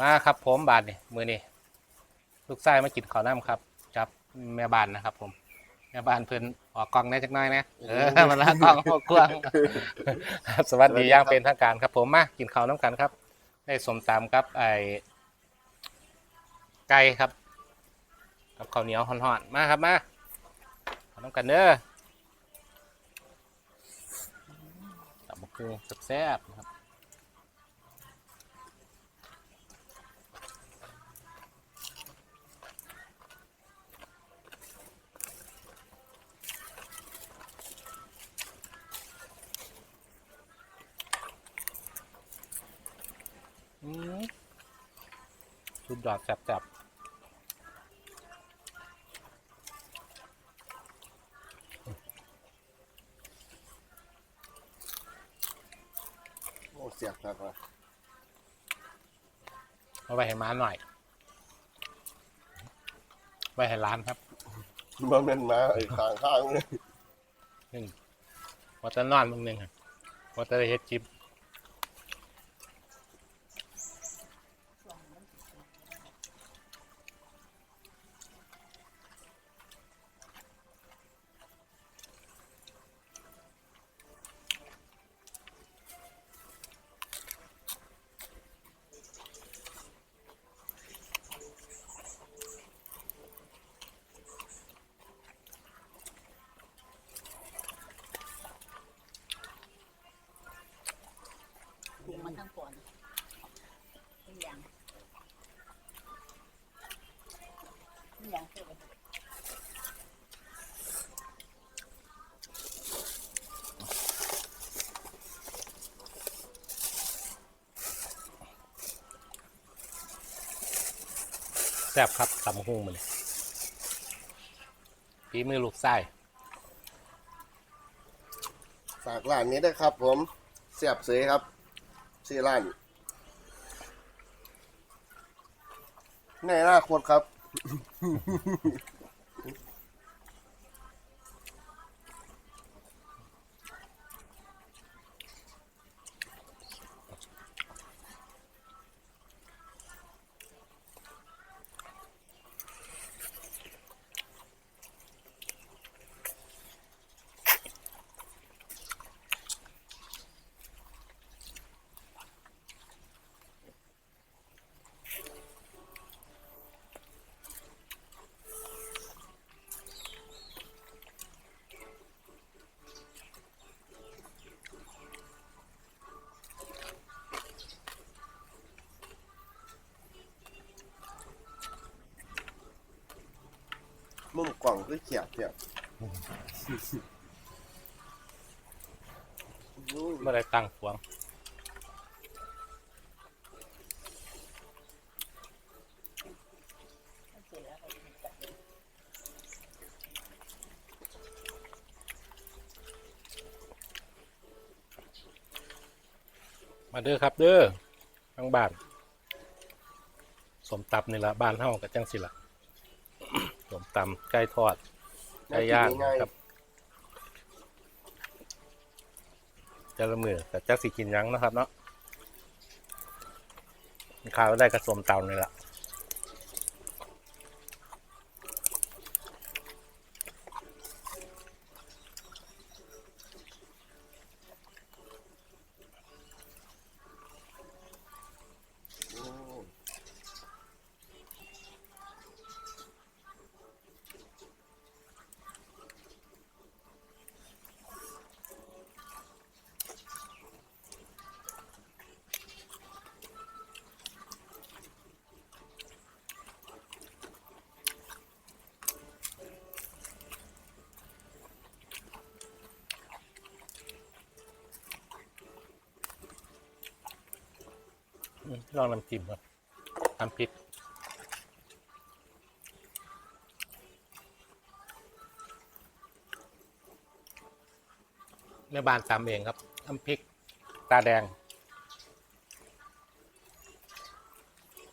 มาครับผมบาทนี่มือนี่ลูกชายมากินข้าวน้ำครับครับแม่บ้านนะครับ ผมแม่บ้านเพิ่นออกกล้องได้จักหน้อยนะเออมันละกล้องออกกล้องครับสวัสดีอย่างเป็นทางการครับ ผมมากินข้าวน้ำกันครับ ได้สมตำครับไอไก่ครับ กับข้าวเหนียวห่อนๆมาครับมาข้าวน้ำกันเด้อตับกหุ่งแซ่บๆนะครับ อืม สุดยอดแซ่บโอ้เสียบครับว่ะๆเอาไว้ให้ม้าหน่อย ไว้ให้ร้านครับมันเป็นมาไอ้ข้างข้างๆเลยว่าจะนอนมึงหนึ่งครับว่าจะได้เฮ็ดจิบ ปรุงมันทั้งก่อนทุกอย่างทุกอย่างเสร็จแล้วแซ่บครับตำหุ่งมาเลยฝีมือลูกไส้ฝากร้านนี้ด้วยครับผมเสียบเสยครับ ซีร้านในอนาคตครับ มุ มกล่องคือเขียบเขียบอืมเมื่อไรตั้งขวงมาเด้อครับเด้อทั้งบ้าน สมตับนี่ละบ้านเฮากับจังสิละ ตำไก่ทอดไก่ย่างครับจะละมือแต่จักสิกินหยังเนาะครับเนาะข้าวได้กระสมเตานี่ละ ลองน้ำจิ้มครับน้ำพริกแม่บ้านตำเองครับน้ำพริก ตาแดง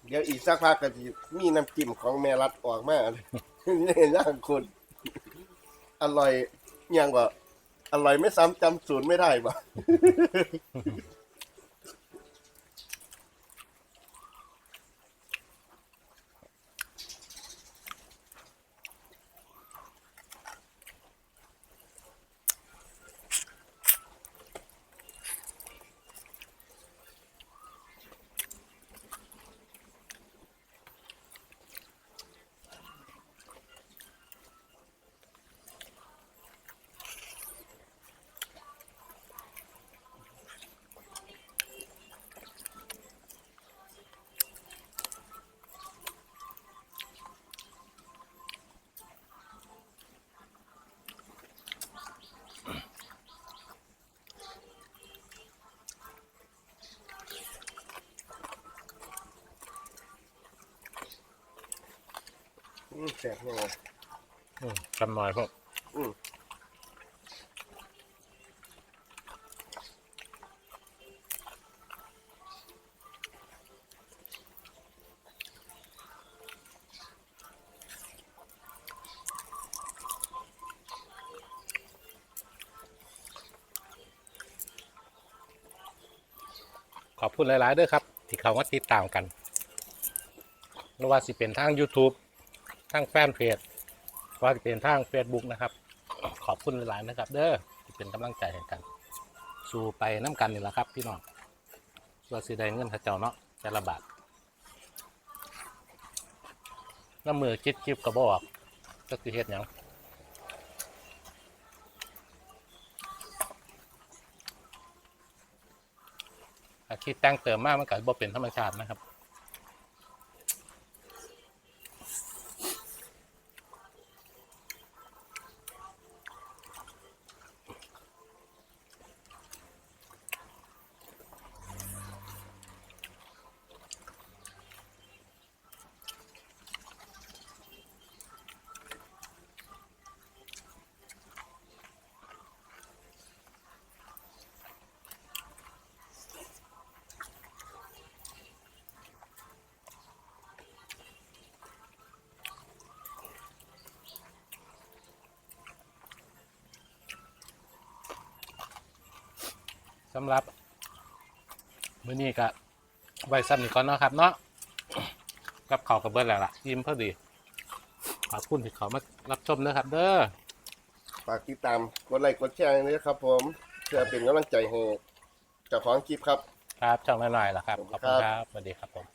เดี๋ยวอีกสักพักก็จะมีน้ำจิ้มของแม่รัดออกมาเลยเนี่ยย่างคนอร่อยยังกว่าอร่อยไม่ซ้ำจำสูตรไม่ได้ป แซ่บแน่อืมจำหน่อยพวกอืม ขอบคุณหลายๆด้วยครับ ที่เขามาติดตามกันไม่ว่าสิเป็นทาง YouTube ทางแฟนเพจว่าสิเป็นทาง Facebook นะครับ ขอบคุณหลายๆนะครับ เด้อที่เป็นกำลังใจให้กัน สู่ไปน้ำกันนี่แหละครับ พี่น้องส่วนสีได้เงินขาเจ้าเนาะแต่ละบาทน้ำมือจิบจิบกระบอกก็คือเฮ็ดหยังอาคิดแต่งเติมมากมันก็บ่เป็นธรรมชาตินะครับ สำหรับมื้อนี้ก็ไว้ซ้ำนี่ก่อนเนาะครับ เนาะกับเขาวกับเบิร์แล้วล่ะยิ้มพอดีขอบคุณที่เขามารับชมนะครับ เด้อฝากติดตามกดไลค์กดแชร์ด้วยครับ ผมเพื่อเป็นกำลังใจให้เจ้าของคลิปครับ ครับช่องน้อยๆล่ะครับขอบคุณครับครับสวัสดีครับผม